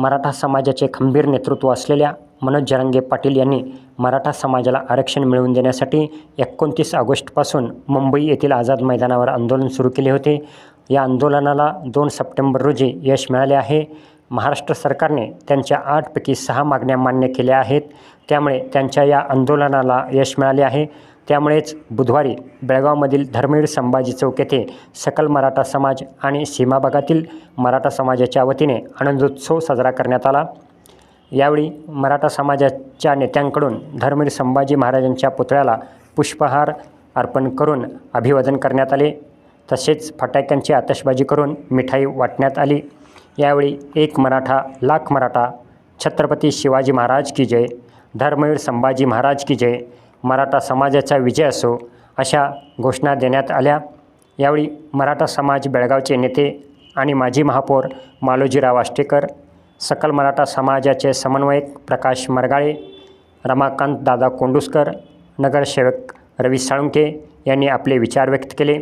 मराठा समाजाचे खंबीर नेतृत्व असलेल्या मनोज जरांगे पाटील यांनी मराठा समाजाला आरक्षण मिळवून देण्यासाठी एकोणतीस ऑगस्टपासून मुंबई येथील आझाद मैदानावर आंदोलन सुरू केले होते. या आंदोलनाला दोन सप्टेंबर रोजी यश मिळाले आहे. महाराष्ट्र सरकारने त्यांच्या आठपैकी सहा मागण्या मान्य केल्या आहेत. त्यामुळे त्यांच्या या आंदोलनाला यश मिळाले आहे. त्यामुळेच बुधवारी बेळगावमधील धर्मवीर संभाजी चौक येथे सकल मराठा समाज आणि सीमाभागातील मराठा समाजाच्या वतीने आनंदोत्सव साजरा करण्यात आला. यावेळी मराठा समाजाच्या नेत्यांकडून धर्मवीर संभाजी महाराजांच्या पुतळ्याला पुष्पहार अर्पण करून अभिवादन करण्यात आले. तसेच फटाक्यांची आतषबाजी करून मिठाई वाटण्यात आली. यावेळी एक मराठा लाख मराठा छत्रपती शिवाजी महाराज की जय धर्मवीर संभाजी महाराज की जय मराठा समाजाचा विजय असो अशा घोषणा देण्यात आल्या. यावेळी मराठा समाज बेळगावचे नेते आणि माजी महापौर मालोजीराव आष्टेकर सकल मराठा समाजाचे समन्वयक प्रकाश मरगाळे रमाकांत दादा कोंडुसकर नगरसेवक रवी साळुंके यांनी आपले विचार व्यक्त केले.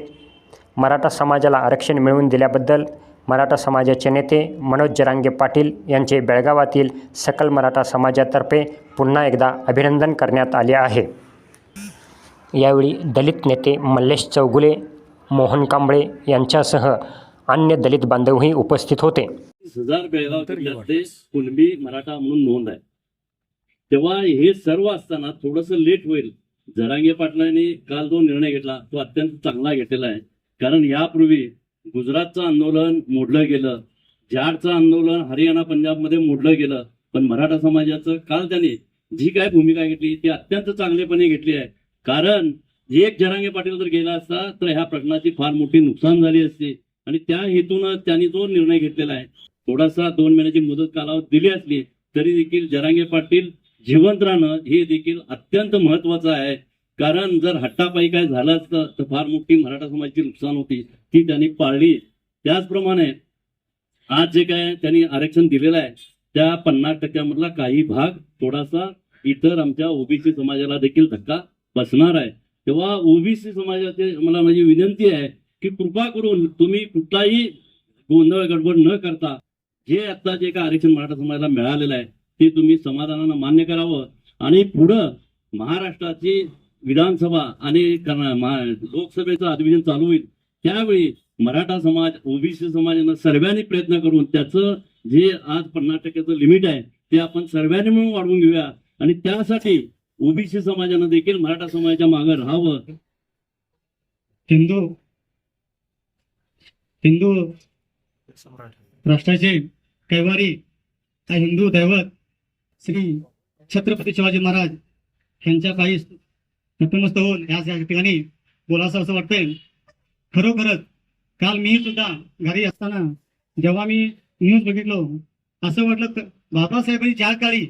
मराठा समाजाला आरक्षण मिळवून दिल्याबद्दल मराठा समाजाचे नेते मनोज जरांगे पाटील यांचे बेळगावातील सकल मराठा समाजातर्फे पुन्हा एकदा अभिनंदन करण्यात आले आहे. यावेळी दलित नेते मल्लेश चौगुले मोहन कांबळे यांच्यासह अन्य दलित बांधवही उपस्थित होते. हजार बेळगाव कुणबी मराठा म्हणून नोंद आहे. तेव्हा हे सर्व असताना थोडस लेट होईल. जरांगे पाटलांनी काल जो निर्णय घेतला तो अत्यंत चांगला घेतलेला आहे. कारण यापूर्वी गुजरातचं आंदोलन मोडलं गेलं जाडचं आंदोलन हरियाणा पंजाबमध्ये मोडलं गेलं पण मराठा समाजाचं काल त्यांनी जी काय भूमिका घेतली ती अत्यंत चांगलेपणे घेतली आहे. कारण एक जरांगे पाटील जर गेला असता तर ह्या प्रश्नाची फार मोठी नुकसान झाली असते. आणि त्या हेतून त्यांनी जो निर्णय घेतलेला आहे थोडासा दोन महिन्याची मुदत कालावधी दिली असली तरी देखील जरांगे पाटील जिवंत राहणं हे देखील अत्यंत महत्वाचं आहे. कारण जर हट्टापायी काय झालं असतं तर फार मोठी मराठा समाजाची नुकसान होती ती त्यांनी पाळली. त्याचप्रमाणे आज जे काय त्यांनी आरक्षण दिलेलं आहे त्या पन्नास टक्क्यामधला काही भाग थोडासा इतर आमच्या ओबीसी समाजाला देखील धक्का बसणार आहे. तेव्हा ओबीसी समाजाचे मला माझी विनंती आहे की कृपा करून तुम्ही कुठलाही गोंधळ गडबड न करता जे आता जे काय आरक्षण मराठा समाजाला मिळालेलं आहे ते तुम्ही समाधानानं मान्य करावं. आणि पुढं महाराष्ट्राची विधानसभा आणि लोकसभेचं अधिवेशन चालू होईल. त्यावेळी मराठा समाज ओबीसी समाजानं सर्वांनी प्रयत्न करून त्याचं जे आज पन्नास टक्क्याचं लिमिट आहे ते आपण सर्वांनी मिळून वाढवून घेऊया. आणि त्यासाठी ओबीसी समाजानं देखील मराठा समाजाच्या मागे राहावं. हिंदू हिंदू राष्ट्राचे कैवारी हिंदू दैवत श्री छत्रपती शिवाजी महाराज यांच्या काही नतमस्त होऊन या या ठिकाणी बोलावं असं वाटतंय. खरोखरच काल मी सुद्धा घरी असताना जेव्हा मी न्यूज बघितलो असं वाटलं बाबासाहेबांनी ज्या काळी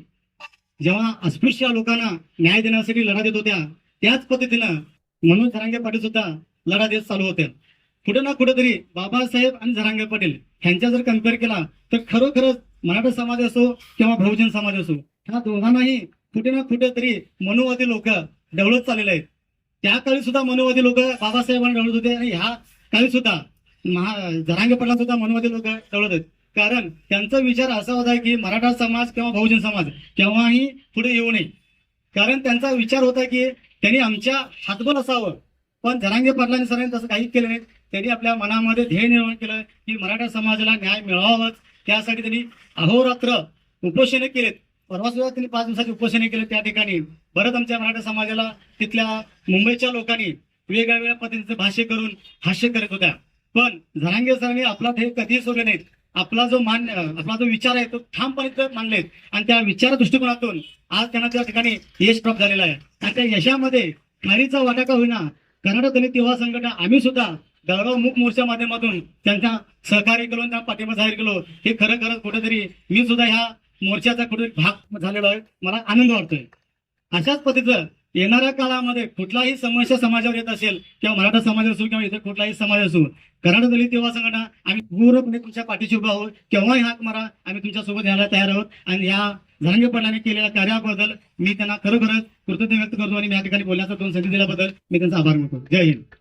जेव्हा अस्पृश्य लोकांना न्याय देण्यासाठी लढा देत होत्या त्याच पद्धतीनं मनोज झरांगे पाटील सुद्धा लढा देत चालू होत्या कुठे ना कुठेतरी बाबासाहेब आणि झरांगे पाटील ह्यांच्या जर कंपेअर केला तर खरोखरच मराठा समाज असो किंवा बहुजन समाज असो ह्या दोघांनाही कुठे ना कुठेतरी मनुवादी लोक डवळत चाललेले आहेत. त्या काळी सुद्धा मनोवादी लोक बाबासाहेबांना डवळत होते आणि ह्या काळी सुद्धा महा झरांगे पाटला सुद्धा मनुवादी लोक डवळत आहेत. कारण त्यांचा विचार असा होता की मराठा समाज किंवा बहुजन समाज केव्हाही पुढे येऊ नये. कारण त्यांचा विचार होता की त्यांनी आमच्या हातबल असावं. पण जरांगे पाटलांनी सरांनी तसं काहीच केलं नाही. त्यांनी आपल्या मनामध्ये ध्येय निर्माण केलं की मराठा समाजाला न्याय मिळावाच. त्यासाठी त्यांनी अहोरात्र उपोषण केलेत. परवा सुद्धा त्यांनी पाच दिवसाची उपोषणे केले त्या ठिकाणी. परत आमच्या मराठा समाजाला तिथल्या मुंबईच्या लोकांनी वेगवेगळ्या पद्धतीचे भाष्य करून हास्य करत होत्या. पण झरांगे सरांनी आपला ध्येय कधीही सोडले नाहीत. आपला जो मान आपला जो विचार आहे तो ठामपणे मांडलेत आणि त्या विचार दृष्टिकोनातून आज त्यांना त्या ठिकाणी यश प्राप्त झालेलं आहे. आणि त्या यशामध्ये खारीचा वाटा का होईना कर्नाटक दलित युवा संघटना आम्ही सुद्धा बेळगाव मुख मोर्चा माध्यमातून त्यांचा सहकार्य केलो त्यांना पाठिंबा जाहीर केलो. हे खरं खरं कुठेतरी मी सुद्धा ह्या मोर्चाचा कुठेतरी भाग झालेला आहे. मला आनंद वाटतोय. अशाच पद्धतीचं येणाऱ्या काळामध्ये कुठलाही समस्या समाजावर येत असेल किंवा मराठा समाज असो किंवा इतर कुठलाही समाज असो कराड दलित युवा संघटना आम्ही पूर्णपणे म्हणजे तुमच्या पाठीशी उभा आहोत. केव्हाही हाक मारा आम्ही तुमच्यासोबत यायला तयार आहोत. आणि या झरंगे पाटलांनी केलेल्या कार्याबद्दल मी त्यांना खरोखरच कृतज्ञ व्यक्त करतो आणि या ठिकाणी बोलण्याचा दोन संधी दिल्याबद्दल मी त्यांचा आभार मानतो. जय हिंद.